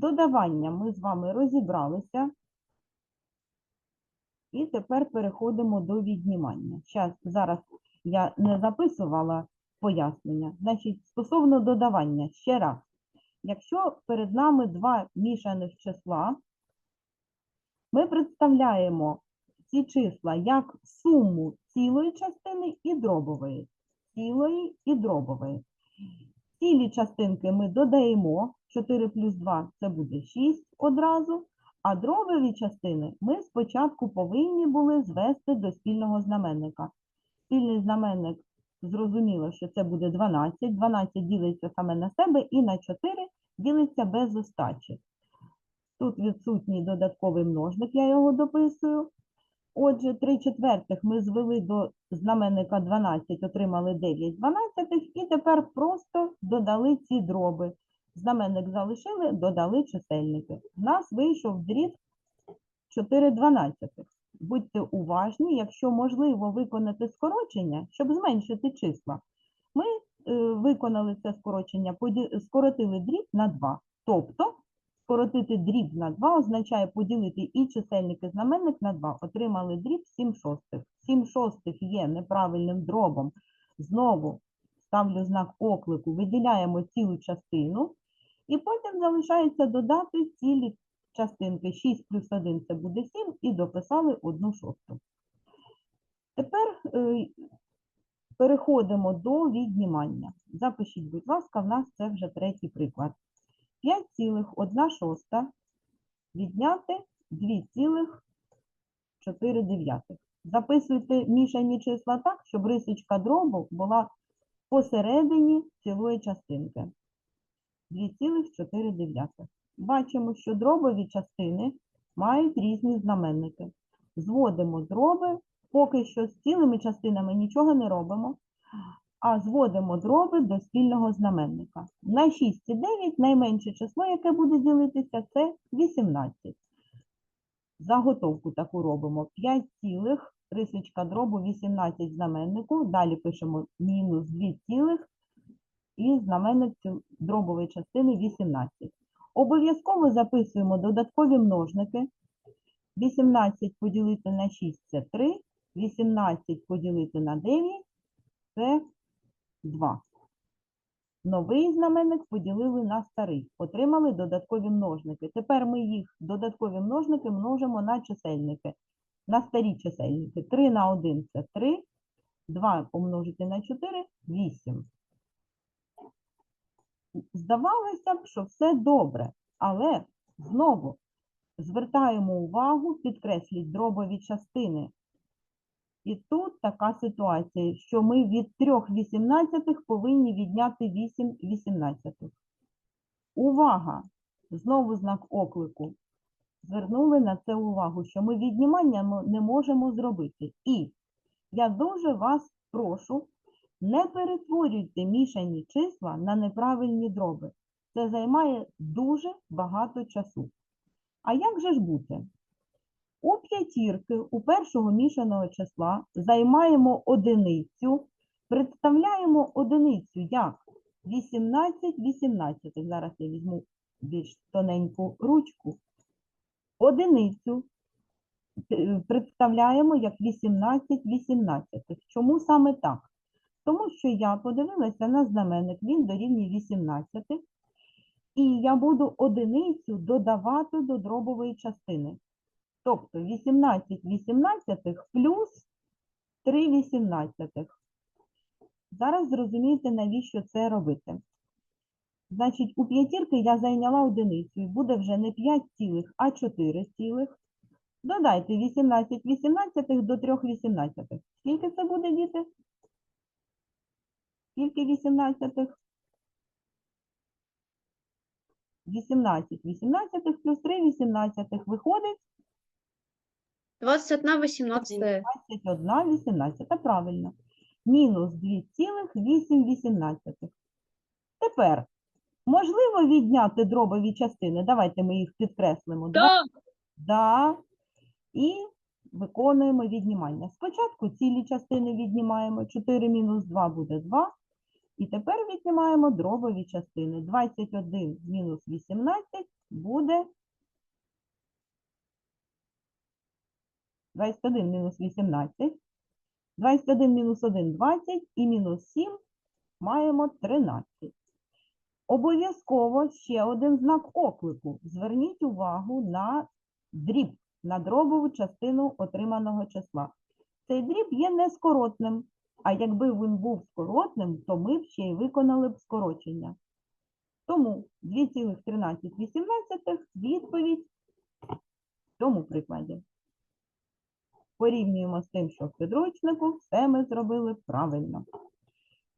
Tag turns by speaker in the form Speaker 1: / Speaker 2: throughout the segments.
Speaker 1: додавання ми з вами розібралися. І тепер переходимо до віднімання. Щас, зараз я не записувала пояснення. Значить, стосовно додавання, ще раз. Якщо перед нами два мішаних числа, ми представляємо ці числа як суму цілої частини і дробової. Цілої і дробової. Цілі частинки ми додаємо 4 плюс 2 це буде 6 одразу. А дробові частини ми спочатку повинні були звести до спільного знаменника. Спільний знаменник зрозуміло, що це буде 12. 12 ділиться саме на себе і на 4 ділиться без остачі. Тут відсутній додатковий множник, я його дописую. Отже, 3 четвертих ми звели до знаменника 12, отримали 9 дванадцятих, і тепер просто додали ці дроби. Знаменник залишили, додали чисельники. У нас вийшов дріб 4 дванадцятих. Будьте уважні, якщо можливо виконати скорочення, щоб зменшити числа. Ми е, виконали це скорочення, скоротили дріб на 2. Тобто скоротити дріб на 2 означає поділити і чисельник, і знаменник на 2. Отримали дріб 7 шостих. 7 шостих є неправильним дробом. Знову ставлю знак оклику, виділяємо цілу частину. І потім залишається додати цілі частинки. 6 плюс 1 це буде 7, і дописали 1 шосту. Тепер е, переходимо до віднімання. Запишіть, будь ласка, в нас це вже третій приклад. 5,1 шоста відняти 2,4. Записуйте мішані числа так, щоб рисочка дробу була посередині цілої частинки. 2,4. Бачимо, що дробові частини мають різні знаменники. Зводимо дроби, поки що з цілими частинами нічого не робимо, а зводимо дроби до спільного знаменника. На 6 і 9 найменше число, яке буде ділитися, це 18. Заготовку таку робимо 5 цілих, рисочка дробу 18 знаменнику, далі пишемо мінус 2 цілих, і знаменник дробової частини 18. Обов'язково записуємо додаткові множники. 18 поділити на 6 це 3, 18 поділити на 9 це 2. Новий знаменник поділили на старий. Отримали додаткові множники. Тепер ми їх додаткові множники множимо на чисельники. На старі чисельники. 3 на 1 це 3, 2 помножити на 4 – 8. Здавалося б, що все добре, але знову звертаємо увагу, підкресліть дробові частини. І тут така ситуація, що ми від 3 вісімнадцятих повинні відняти 8 вісімнадцятих. Увага! Знову знак оклику. Звернули на це увагу, що ми віднімання не можемо зробити. І я дуже вас прошу, не перетворюйте мішані числа на неправильні дроби. Це займає дуже багато часу. А як же ж бути? У п'ятірки у першого мішаного числа займаємо одиницю, представляємо одиницю як 18 18. Зараз я візьму більш тоненьку ручку. Одиницю е, представляємо як 18 18. Чому саме так? Тому що я подивилася на знаменник, він дорівнює 18, і я буду одиницю додавати до дробової частини. Тобто 18 вісімнадцятих плюс 3 вісімнадцятих. Зараз зрозумієте, навіщо це робити. Значить, у п'ятірки я зайняла одиницю, і буде вже не 5 цілих, а 4 цілих. Додайте 18 вісімнадцятих до 3 вісімнадцятих. Скільки це буде, діти? Скільки вісімнадцятих? 18 вісімнадцятих плюс 3 вісімнадцятих виходить
Speaker 2: 21 18.
Speaker 1: 21 18, правильно. Мінус 2,8. Тепер, можливо відняти дробові частини? Давайте ми їх підкреслимо.
Speaker 2: Так.
Speaker 1: Да. І виконуємо віднімання. Спочатку цілі частини віднімаємо. 4 мінус 2 буде 2. І тепер віднімаємо дробові частини. 21 мінус 18 буде 21 мінус 18. 21 мінус 1 – 20 і мінус 7 маємо 13. Обов'язково ще один знак оклику. Зверніть увагу на дріб, на дробову частину отриманого числа. Цей дріб є нескоротним, а якби він був скоротним, то ми б ще й виконали б скорочення. Тому 2,13 відповідь в цьому прикладі. Порівнюємо з тим, що в підручнику, все ми зробили правильно.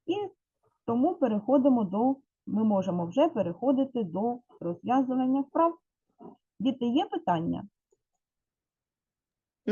Speaker 1: І тому переходимо до, ми можемо вже переходити до розв'язування вправ. Діти, є питання?